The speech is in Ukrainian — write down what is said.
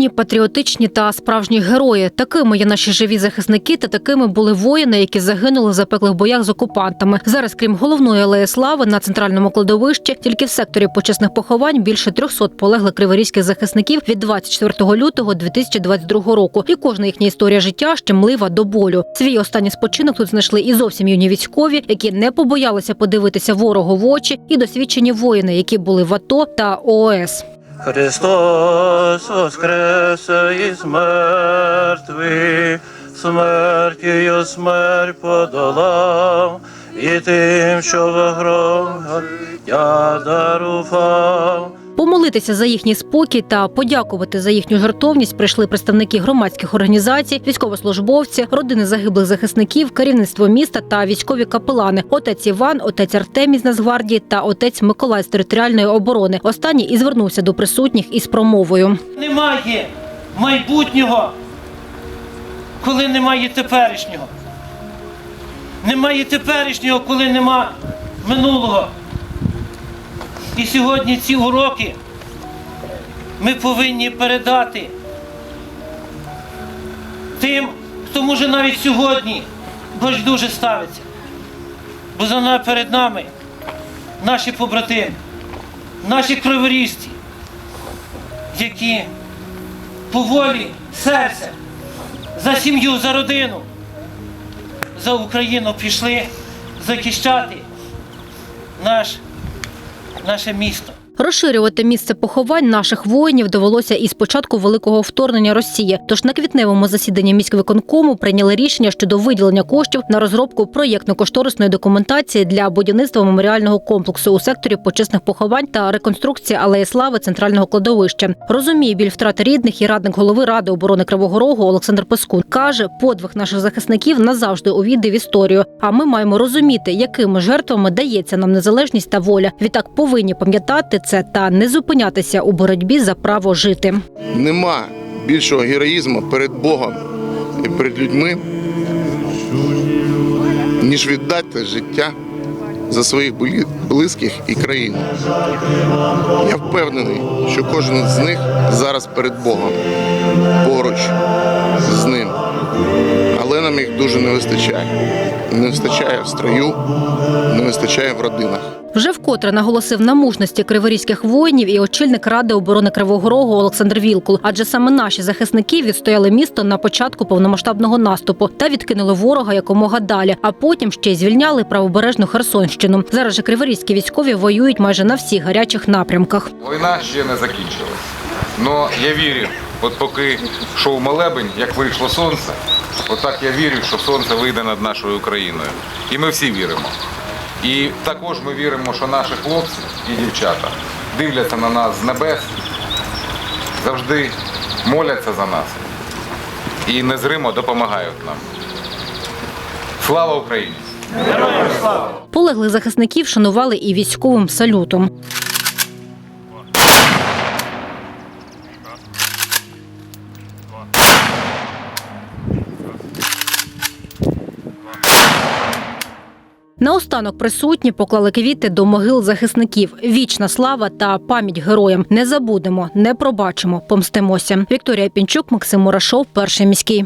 мужні, патріотичні та справжні герої. Такими є наші живі захисники, та такими були воїни, які загинули в запеклих боях з окупантами. Зараз, крім головної алеї слави на центральному кладовищі, тільки в секторі почесних поховань більше 300 полеглих криворізьких захисників від 24 лютого 2022 року. І кожна їхня історія життя щемлива до болю. Свій останній спочинок тут знайшли і зовсім юні військові, які не побоялися подивитися ворогу в очі, і досвідчені воїни, які були в АТО та ООС. Христос воскрес із мертвих, смертію смерть подолав, і тим, що в гром я дарував. Помолитися за їхній спокій та подякувати за їхню жертовність прийшли представники громадських організацій, військовослужбовці, родини загиблих захисників, керівництво міста та військові капелани. Отець Іван, отець Артемій з Нацгвардії та отець Миколай з територіальної оборони. Останній і звернувся до присутніх із промовою. Немає майбутнього, коли немає теперішнього. Немає теперішнього, коли нема минулого. І сьогодні ці уроки ми повинні передати тим, хто може навіть сьогодні дуже ставиться. Бо за нами перед нами наші побратими, наші криворіжці, які по волі серця, за сім'ю, за родину, за Україну пішли захищати наш, наше місто. Розширювати місце поховань наших воїнів довелося із початку великого вторгнення Росії. Тож на квітневому засіданні міськвиконкому прийняли рішення щодо виділення коштів на розробку проєктно-кошторисної документації для будівництва меморіального комплексу у секторі почесних поховань та реконструкції алеї слави центрального кладовища. Розуміє біль втрати рідних і радник голови ради оборони Кривого Рогу Олександр Пескун каже, подвиг наших захисників назавжди увійде в історію. А ми маємо розуміти, якими жертвами дається нам незалежність та воля. Відтак повинні пам'ятати це та не зупинятися у боротьбі за право жити. Нема більшого героїзму перед Богом і перед людьми, ніж віддати життя за своїх близьких і країну. Я впевнений, що кожен з них зараз перед Богом, поруч з ним. Але нам їх дуже не вистачає. Не вистачає в строю, не вистачає в родинах. Вже вкотре наголосив на мужності криворізьких воїнів і очільник ради оборони Кривого Рогу Олександр Вілкул. Адже саме наші захисники відстояли місто на початку повномасштабного наступу та відкинули ворога якомога далі. А потім ще й звільняли правобережну Херсонщину. Зараз же криворізькі військові воюють майже на всіх гарячих напрямках. Війна ще не закінчилась. Но я вірю, от поки йшов молебень, як вийшло сонце, отак я вірю, що сонце вийде над нашою Україною. І ми всі віримо. І також ми віримо, що наші хлопці і дівчата дивляться на нас з небес, завжди моляться за нас і незримо допомагають нам. Слава Україні! Полеглих захисників шанували і військовим салютом. Наостанок присутні поклали квіти до могил захисників. Вічна слава та пам'ять героям. Не забудемо, не пробачимо, помстимося. Вікторія Пінчук, Максим Мурашов, перший міський.